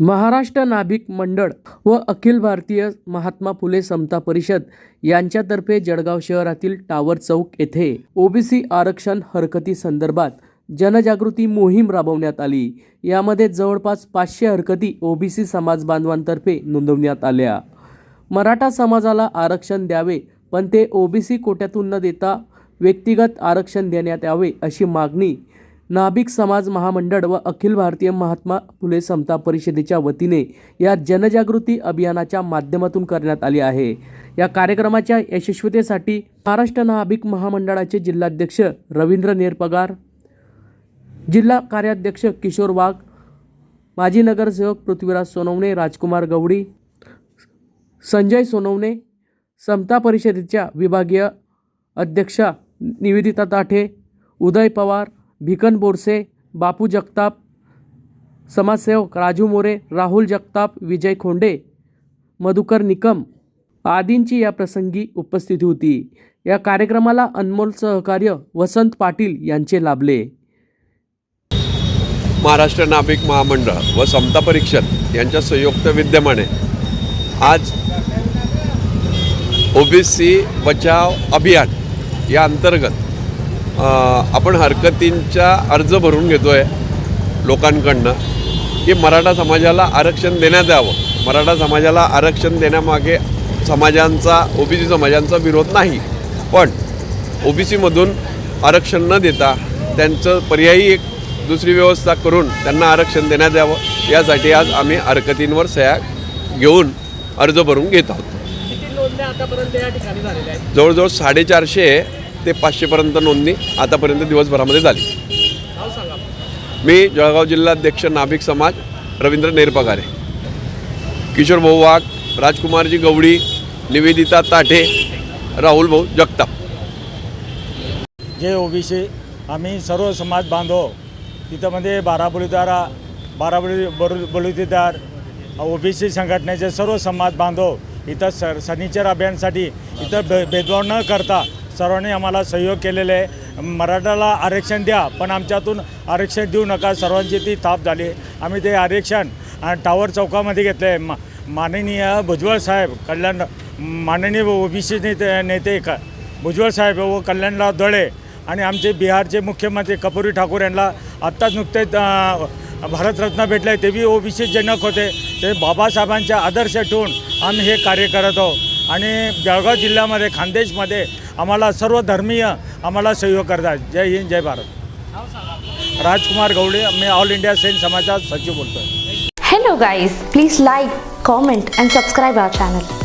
महाराष्ट्र नाभिक मंडळ व अखिल भारतीय महात्मा फुले समता परिषद यांच्यातर्फे जळगाव शहरातील टावर चौक येथे ओबीसी आरक्षण हरकती संदर्भात जनजागृती मोहीम राबवण्यात आली. यामध्ये जवळपास पाचशे हरकती ओबीसी समाज बांधवांतर्फे नोंदवण्यात आल्या. मराठा समाजाला आरक्षण द्यावे पण ते ओबीसी कोट्यातून न देता व्यक्तिगत आरक्षण देण्यात यावे अशी मागणी नाभिक समाज महामंडळ व अखिल भारतीय महात्मा फुले समता परिषदेच्या वतीने या जनजागृती अभियानाच्या माध्यमातून करण्यात आली आहे. या कार्यक्रमाच्या यशस्वीतेसाठी महाराष्ट्र नाभिक महामंडळाचे जिल्हाध्यक्ष रवींद्र नेरपगार जिल्हा कार्याध्यक्ष किशोर वाघ माजी नगरसेवक पृथ्वीराज सोनवणे राजकुमार गवडी संजय सोनवणे समता परिषदेच्या विभागीय अध्यक्षा निवेदिता ताठे उदय पवार भिकन बोरसे बापू जगताप समाजसेवक राजू मोरे राहुल जगताप विजय खोंडे मधुकर निकम आदींची या प्रसंगी उपस्थिती होती. या कार्यक्रमाला अनमोल सहकार्य वसंत पाटील यांचे लाभले. महाराष्ट्र नाभिक महामंडळ व समता परिषद यांच्या संयुक्त विद्यमाने आज ओबीसी बचाव अभियान या अंतर्गत आपण हरकतींचा अर्ज भरून घेतो आहे लोकांकडनं की मराठा समाजाला आरक्षण देण्यात यावं. मराठा समाजाला आरक्षण देण्यामागे समाजांचा ओबीसी समाजांचा विरोध नाही. पण ओबीसीमधून आरक्षण न देता त्यांचं पर्यायी एक दुसरी व्यवस्था करून त्यांना आरक्षण देण्यात यावं. यासाठी आज आम्ही हरकतींवर सह्या घेऊन अर्ज भरून घेत आहेत? जवळजवळ साडेचारशे ते पाचशेपर्यंत नोंदणी आतापर्यंत दिवसभरामध्ये झाली. मी जळगाव जिल्हाध्यक्ष नाभिक समाज रवींद्र नेरपगारे किशोर भाऊ वाघ राजकुमारजी गवडी निवेदिता ताठे राहुल भाऊ जगताप. जे ओबीसी. आम्ही सर्व समाज बांधव तिथंमध्ये बारा बलुतारा बारा बलु बरु बलुतेदार ओबीसी संघटनेचे सर्व समाज बांधव इथं सर सनिचर अभियानसाठी इथं भे भेदभाव न करता सर्वांनी आम्हाला सहयोग केलेले आहे. मराठाला आरक्षण द्या पण आमच्यातून आरक्षण देऊ नका. सर्वांची ती ताप झाली. आम्ही ते आरक्षण टावर चौकामध्ये घेतलं आहे मा माननीय भुजबळ साहेब कल्याण माननीय ओबीसी नेते नेते क भुजबळ साहेब व कल्याणराव दळे आणि आमचे बिहारचे मुख्यमंत्री कपूरी ठाकूर यांना आत्ताच नुकतेच अ, भारतरत्न भेटले. ते बी ओबीसी जनक होते. ते बाबासाहेबांचे आदर्श ठेवून आम्ही हे कार्य करत आहोत. आणि जळगाव जिल्ह्यामध्ये खानदेशमध्ये आम्हाला सर्व धर्मीय आम्हाला सहयोग करतात जय हिंद जय भारत. राजकुमार गवळे मी ऑल इंडिया सैन समाजात सचिव बोलतो hello guys please like comment and subscribe our channel